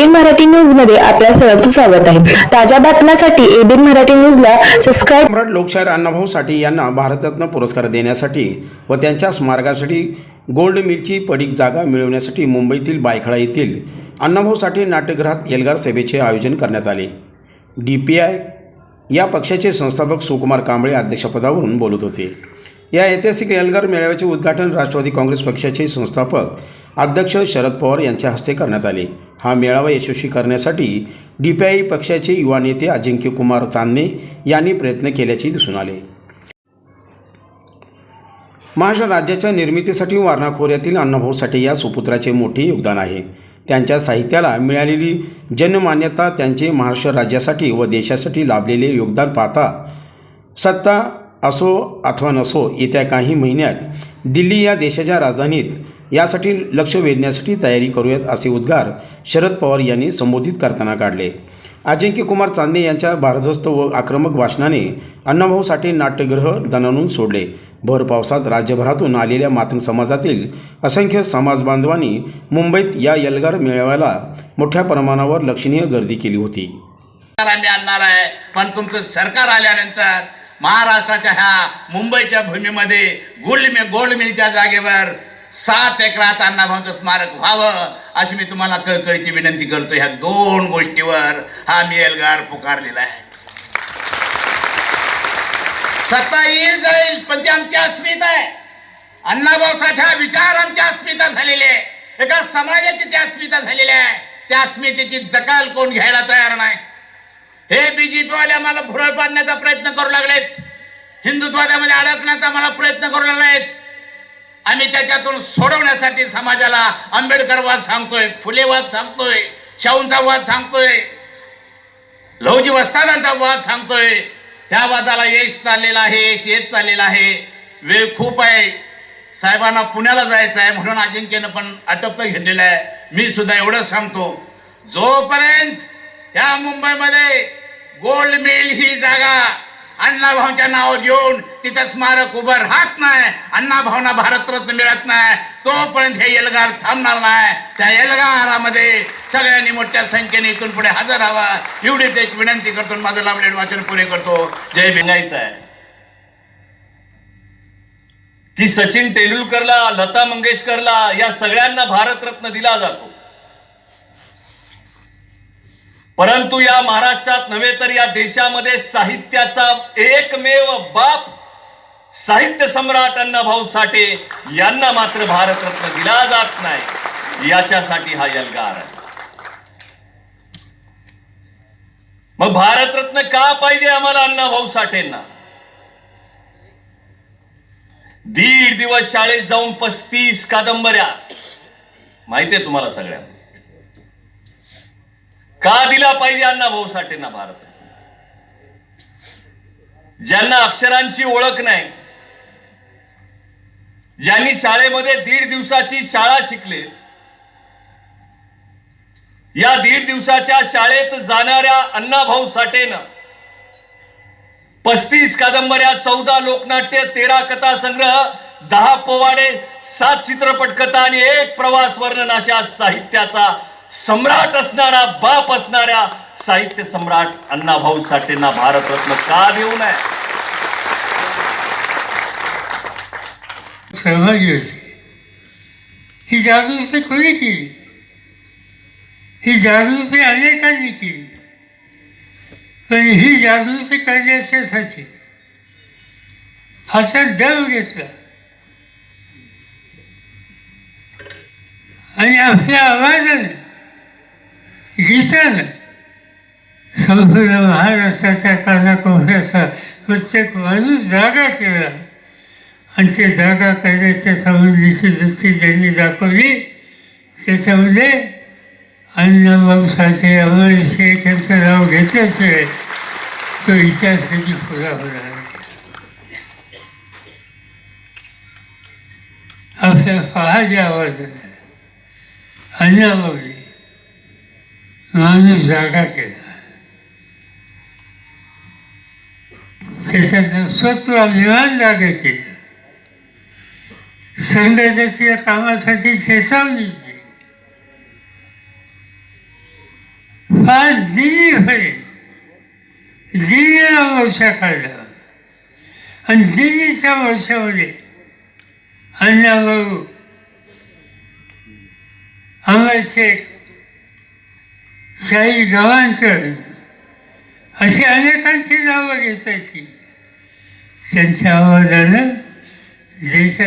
ABN Marathi न्यूजमध्ये आपल्या सर्वांचं स्वागत आहे. ताज्या बातम्यांसाठी एबीएन मराठी न्यूजला सबस्क्राईब सम्राट लोकशाहीर अण्णाभाऊ साठे यांना भारतरत्न पुरस्कार देण्यासाठी व त्यांच्या स्मारकासाठी गोल्ड मिलची पडीक जागा मिळवण्यासाठी मुंबईतील बायखळा येथील अण्णाभाऊ साठे नाट्यगृहात एल्गार सभेचे आयोजन करण्यात आले. डी पी आय या पक्षाचे संस्थापक सुकुमार कांबळे अध्यक्षपदावरून बोलत होते. या ऐतिहासिक एल्गार मेळाव्याचे उद्घाटन राष्ट्रवादी काँग्रेस पक्षाचे संस्थापक अध्यक्ष शरद पवार यांच्या हस्ते करण्यात आले. हा मेळावा यशस्वी करण्यासाठी डी पी आय पक्षाचे युवा नेते अजिंक्य कुमार चांदणे यांनी प्रयत्न केल्याचे दिसून आले. महाराष्ट्र राज्याच्या निर्मितीसाठी वारणा खोऱ्यातील अण्णाभाऊ साठे या सुपुत्राचे मोठे योगदान आहे. त्यांच्या साहित्याला मिळालेली जनमान्यता त्यांचे महाराष्ट्र राज्यासाठी व देशासाठी लाभलेले योगदान पाहता सत्ता असो अथवा नसो येत्या काही महिन्यात दिल्ली या देशाच्या राजधानीत यासाठी लक्ष वेधण्यासाठी तयारी करूयात असे उद्गार शरद पवार यांनी संबोधित करताना काढले. अजिंक्य कुमार चांदणे यांच्या भारदस्त व आक्रमक भाषणाने अण्णाभाऊ साठे नाट्यगृह दणानून सोडले. भर पावसात राज्यभरातून आलेल्या मातंग समाजातील असंख्य समाज बांधवांनी मुंबईत या यलगार मेळाव्याला मोठ्या प्रमाणावर लक्षणीय गर्दी केली होती. आम्ही आणणार आहे पण तुमचं सरकार आल्यानंतर महाराष्ट्राच्या ह्या मुंबईच्या भूमीमध्ये गोल्ड मिल गोल्ड मिलच्या जागेवर सात एकरात अण्णाभाऊंचं स्मारक व्हावं अशी मी तुम्हाला कळकळीची विनंती करतो ह्या दोन गोष्टीवर हा मी एल्गार पुकारलेला आहे. सत्ता येईल जाईल पण ती आमची अस्मिता आहे. अण्णाभाऊ साठा विचार आमच्या अस्मिता झालेले आहे. एका समाजाची त्या अस्मिता झालेली आहे. त्या अस्मितेची दकाल कोण घ्यायला तयार नाही. हे बीजेपी वाले मला भुरळ पाडण्याचा प्रयत्न करू लागलेत. हिंदुत्वादामध्ये अडकण्याचा मला प्रयत्न करू लागलेत. आम्ही त्याच्यातून सोडवण्यासाठी समाजाला आंबेडकरवाद सांगतोय फुलेवाद सांगतोय शाहूंचा वाद सांगतोय लहुजी वस्तादांचा वाद सांगतोय. त्या वादाला यश चाललेला आहे यश येत चाललेला आहे. वेळ खूप आहे. साहेबांना पुण्याला जायचं आहे म्हणून अजिंक्यनं पण आटपतं घेतलेलं आहे. मी सुद्धा एवढंच सांगतो. जोपर्यंत त्या मुंबईमध्ये गोल्ड मिल ही जागा अण्णाभाऊच्या नावावर घेऊन तिथं स्मारक उभं राहत नाही. अण्णाभाऊंना भारतरत्न मिळत नाही. तोपर्यंत हे एल्गार थांबणार नाही. त्या एल्गारामध्ये सगळ्यांनी मोठ्या संख्येने इथून पुढे हजर हवा एवढीच एक विनंती करतो माझं लाभलेलं वाचन पुरे करतो. जय भिंगायचं आहे की सचिन तेंडुलकरला लता मंगेशकरला या सगळ्यांना भारतरत्न दिला जातो. परंतु या महाराष्ट्रात नव्हे तर या देशामध्ये साहित्याचा एकमेव बाप साहित्य सम्राट अण्णाभाऊ साठे यांना मात्र भारतरत्न दिला जात नाही. याच्यासाठी हा यलगार आहे. मग भारतरत्न का पाहिजे आम्हाला अण्णाभाऊ साठेंना? दीड दिवस शाळेत जाऊन पस्तीस कादंबऱ्या. माहितीये तुम्हाला सगळ्या का दिला पाहिजे अण्णाभाऊ साठेंना भारत? ज्यांना अक्षरांची ओळख नाही ज्यांनी शाळेमध्ये दीड दिवसाची शाळा शिकले या दीड दिवसाच्या शाळेत जाणाऱ्या अण्णाभाऊ साठेनं पस्तीस कादंबऱ्या चौदा लोकनाट्य तेरा कथा संग्रह दहा पोवाडे सात चित्रपट कथा आणि एक प्रवास वर्णन अशा साहित्याचा सम्राट असणारा बाप असणाऱ्या साहित्य सम्राट अण्णाभाऊ साठेंना भारतरत्न का देऊ नये? सहभागी होती ही जागृती कोणी केली. ही जागृती अनेकांनी केली. पण ही जागृती करण्याच्यासाठी हातात दम घेतला. आणि आपल्या आवाजाने गीतानं संपूर्ण महाराष्ट्राच्या कानाकोपऱ्याचा प्रत्येक माणूस जागा केला. आणि ते जागा करण्याच्या संबंधीची दृष्टी ज्यांनी दाखवली. त्याच्यामध्ये अण्णाभाऊ साठे अमर शेख यांचं नाव घेतल्याशिवाय तो इतिहास कधी पुरा होणार. आपल्या पहा जे आवाजाने. अण्णाभाऊने माणूस जागा केला. त्याच्याचं स्वत्व अभिमान जागा केली. संघाच्या कामासाठी चेतावणी दिली फार दिल्लीमध्ये दिल्लीला मोर्चा काढला आणि दिल्लीच्या वर्षामध्ये अण्णाभाऊ अमर शेख शाही गव्हाणकर अशी अनेकांची नावं घेतायची त्यांच्या आवाजानं देशात